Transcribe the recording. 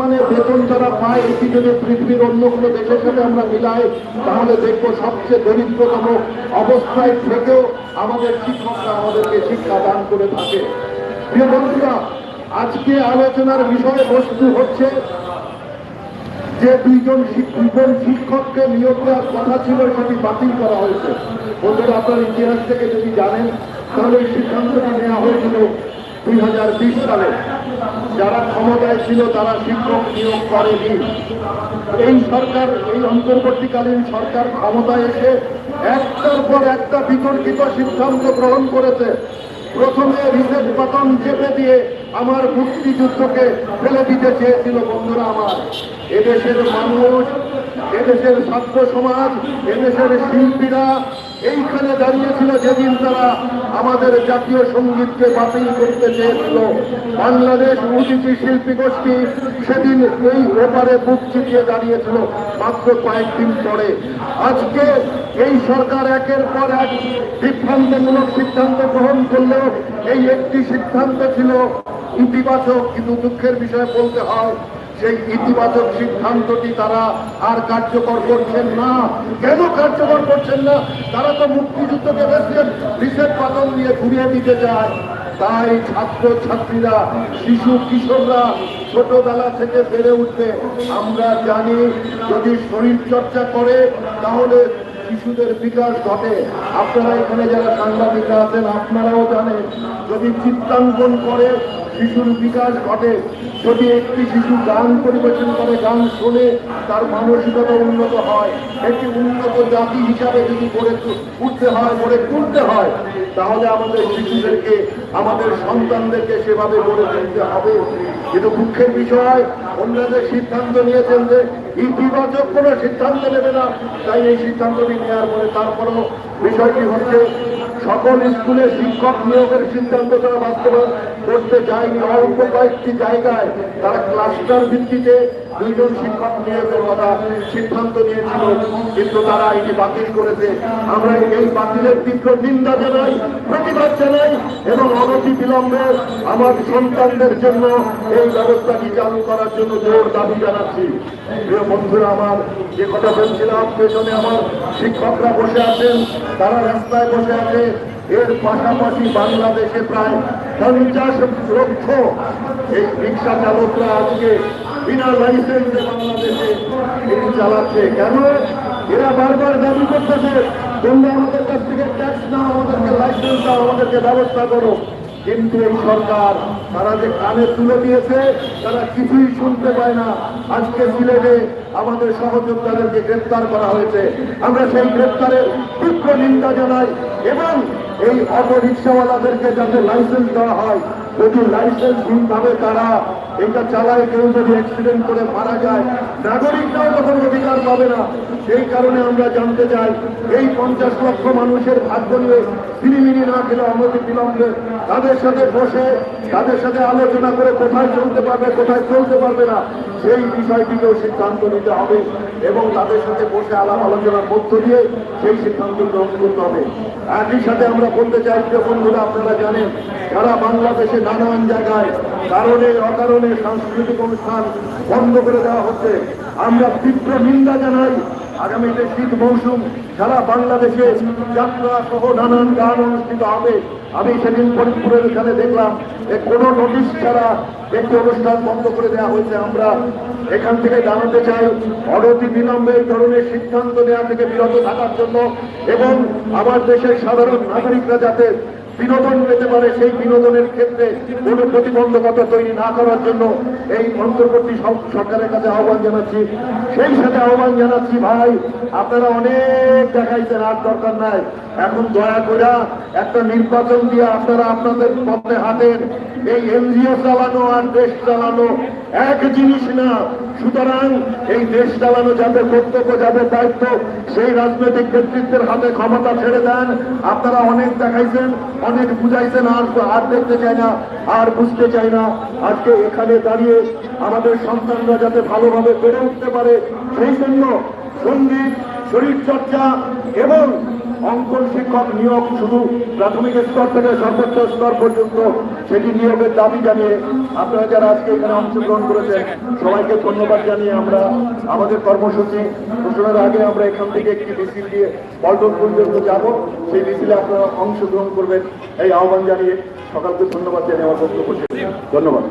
পরিমাণে বেতন তারা পায়, এটি যদি পৃথিবীর অন্য কোনো দেশের সাথে আমরা মিলাই, তাহলে দেখব সবচেয়ে দরিদ্রতম অবস্থায় থেকেও আমাদের শিক্ষকরা আমাদেরকে শিক্ষা দান করে থাকে। প্রিয় বন্ধুরা, আজকে আলোচনার বিষয় বস্তু হচ্ছে যে দুইজন দুজন শিক্ষককে নিয়োগ দেওয়ার কথা ছিল, সেটি বাতিল করা হয়েছে। বন্ধুরা, আপনার ইতিহাস থেকে যদি জানেন, তাহলে এই সিদ্ধান্তটি নেওয়া হয়েছিল দুই হাজার বিশ সালে। যারা ক্ষমতায় ছিল, তারা শিক্ষক নিয়োগ করেনি। এই সরকার, এই অন্তর্বর্তীকালীন সরকার ক্ষমতায় এসে একটার পর একটা বিতর্কিত সিদ্ধান্ত গ্রহণ করেছে। প্রথমে রিসেট বাটন চেপে দিয়ে আমার মুক্তিযুদ্ধকে ফেলে দিতে চেয়েছিল বন্ধুরা আমার। এদেশের মানুষ এদেশের ছাত্র সমাজ, এদেশের শিল্পীরা এইখানে দাঁড়িয়েছিল যেদিন তারা আমাদের জাতীয় সঙ্গীতকে বাতিল করতে চেয়েছিল। বাংলাদেশ উদিতি শিল্পী গোষ্ঠী সেদিন এই ব্যাপারে বুক চিটিয়ে দাঁড়িয়েছিল মাত্র কয়েকদিন পরে। আজকে এই সরকার একের পর এক বিভ্রান্তমূলক সিদ্ধান্ত গ্রহণ করলেও এই একটি সিদ্ধান্ত ছিল ইতিবাচক, কিন্তু দুঃখের বিষয়ে বলতে হয় সেই ইতিবাচক সিদ্ধান্তটি তারা আর কার্যকর করছেন না। কেন কার্যকর করছেন না? তারা তো মুক্তিযুদ্ধকে বেশি রিসেট পাতন দিয়ে ঘুরিয়ে দিতে চায়। তাই ছাত্র ছাত্রীরা শিশু, কিশোররা, ছোটবেলা থেকে বেড়ে উঠবে। আমরা জানি যদি শরীর চর্চা করে, তাহলে শিশুদের বিকাশ ঘটে। আপনারা এখানে যারা সাংবাদিকরা আছেন, আপনারাও জানেন, যদি চিত্রাঙ্কন করে শিশুর বিকাশ ঘটে। যদি একটি শিশু গান পরিবেশন করে, গান শোনে, তার মানসিকতা উন্নত হয়। একটি উন্নত জাতি হিসাবে যদি গড়ে উঠতে হয়, গড়ে তুলতে হয়, তাহলে আমাদের শিশুদেরকে, আমাদের সন্তানদেরকে সেভাবে গড়ে তুলতে হবে। কিন্তু দুঃখের বিষয়, অন্যদের সিদ্ধান্ত নিয়েছেন যে ইতিবাচক কোনো সিদ্ধান্ত নেবে না। তাই এই সিদ্ধান্তটি নেওয়ার পরে তারপরও বিষয়টি হচ্ছে সকল স্কুলে শিক্ষক নিয়োগের সিদ্ধান্ত তারা বাস্তবায়ন করতে চায়নি। অল্প কয়েকটি জায়গায় তারা ক্লাস্টার ভিত্তিতে দুইজন শিক্ষক নিয়োগের কথা সিদ্ধান্ত নিয়েছিল, কিন্তু তারা এটি বাতিল করেছে। আমরা এই বাতিলের তীব্র নিন্দা জানাই, প্রতিবাদ জানাই এবং অনতি বিলম্বে আমার সন্তানদের জন্য এই ব্যবস্থাটি চালু করার জন্য জোর দাবি জানাচ্ছি। প্রিয় বন্ধুরা, আমার যে কথা বলছিলাম, পেছনে আমার শিক্ষকরা বসে আছেন, তারা রাস্তায় বসে আছে এর পাশাপাশি বাংলাদেশে প্রায় পঞ্চাশ লক্ষ এই রিক্সা চালকরা আজকে বিনা লাইসেন্সে বাংলাদেশে এটি চালাচ্ছে। কেন? এরা বারবার দাবি করতেছে, তোমরা আমাদের কাছ থেকে ট্যাক্স নাও, আমাদেরকে লাইসেন্স দাও, আমাদেরকে ব্যবস্থা করো। কিন্তু এই সরকার তারা যে কানে তুলে দিয়েছে, তারা কিছুই শুনতে পায় না। আজকে সিলেটে আমাদের সহযোদ্ধাদেরকে গ্রেপ্তার করা হয়েছে। আমরা সেই গ্রেপ্তারের তীব্র নিন্দা জানাই এবং এই অটো রিক্সাওয়ালাদেরকে যাতে লাইসেন্স দেওয়া হয়, যদি লাইসেন্সহীনভাবে তারা এটা চালায়, কেউ যদি অ্যাক্সিডেন্ট করে মারা যায়, নাগরিকরাও তখন অধিকার পাবে না। সেই কারণে আমরা জানতে চাই, এই পঞ্চাশ লক্ষ মানুষের ভাগ্য নিয়ে ফিরিমিনি না খেলে অনতি বিলম্বে তাদের সাথে বসে, তাদের সাথে আলোচনা করে কোথায় চলতে পারবে, কোথায় চলতে পারবে না, সেই বিষয়টিকেও সিদ্ধান্ত নিতে হবে এবং তাদের সাথে বসে আলাপ আলোচনার মধ্য দিয়ে সেই সিদ্ধান্ত গ্রহণ করতে হবে। একই সাথে আমরা বলতে চাই যে বন্ধুরা, আপনারা জানেন, সারা বাংলাদেশে নানান জায়গায় কারণে অকারণে সাংস্কৃতিক অনুষ্ঠান বন্ধ করে দেওয়া হচ্ছে। আমরা তীব্র নিন্দা জানাই আগামীতে শীত মৌসুম, সারা বাংলাদেশে যাত্রা সহ নানান গান অনুষ্ঠিত হবে। আমি সেদিন ফরিদপুরের এখানে দেখলাম যে কোনো নোটিশ ছাড়া একটি অনুষ্ঠান বন্ধ করে দেওয়া হয়েছে। আমরা এখান থেকে জানাতে চাই, অনতি বিলম্বে এই ধরনের সিদ্ধান্ত নেওয়া থেকে বিরত থাকার জন্য এবং আমার দেশের সাধারণ নাগরিকরা যাতে বিনোদন পেতে পারে, সেই বিনোদনের ক্ষেত্রে কোনো প্রতিবন্ধকতা তৈরি না করার জন্য এই অন্তর্বর্তী সরকারের কাছে আহ্বান জানাচ্ছি। সেই সাথে আহ্বান জানাচ্ছি, ভাই, আপনারা অনেক দেখাইছেন, আর দরকার নাই। এখন দয়া করে একটা নির্বাচন দিয়ে আপনারা আপনাদের পথে হাঁটেন। এই এনজিও চালানো আর দেশ চালানো এক জিনিস না সুতরাং এই দেশ চালানো যাদের কর্তব্য যাদের দায়িত্ব সেই রাজনৈতিক নেতৃত্বের হাতে ক্ষমতা ছেড়ে দেন। আপনারা অনেক দেখাইছেন, অনেক বুঝাইছেন, আর আর দেখতে চাই না, আর বুঝতে চাই না। আজকে এখানে দাঁড়িয়ে আমাদের সন্তানরা যাতে ভালোভাবে বেড়ে উঠতে পারে, সেই জন্য সংগীত শরীর চর্চা এবং অঙ্কন শিক্ষক নিয়োগ শুধু প্রাথমিক স্তর থেকে সর্বোচ্চ স্তর পর্যন্ত সেটি নিয়োগের দাবি জানিয়ে আপনারা যারা আজকে এখানে অংশগ্রহণ করেছেন, সবাইকে ধন্যবাদ জানিয়ে আমরা আমাদের কর্মসূচি ঘোষণার আগে আমরা এখান থেকে একটি মিছিল দিয়ে পল্টন পর্যন্ত যাব, সেই মিছিলে আপনারা অংশগ্রহণ করবেন এই আহ্বান জানিয়ে সকালকে ধন্যবাদ জানিয়ে আমার বক্তব্য। ধন্যবাদ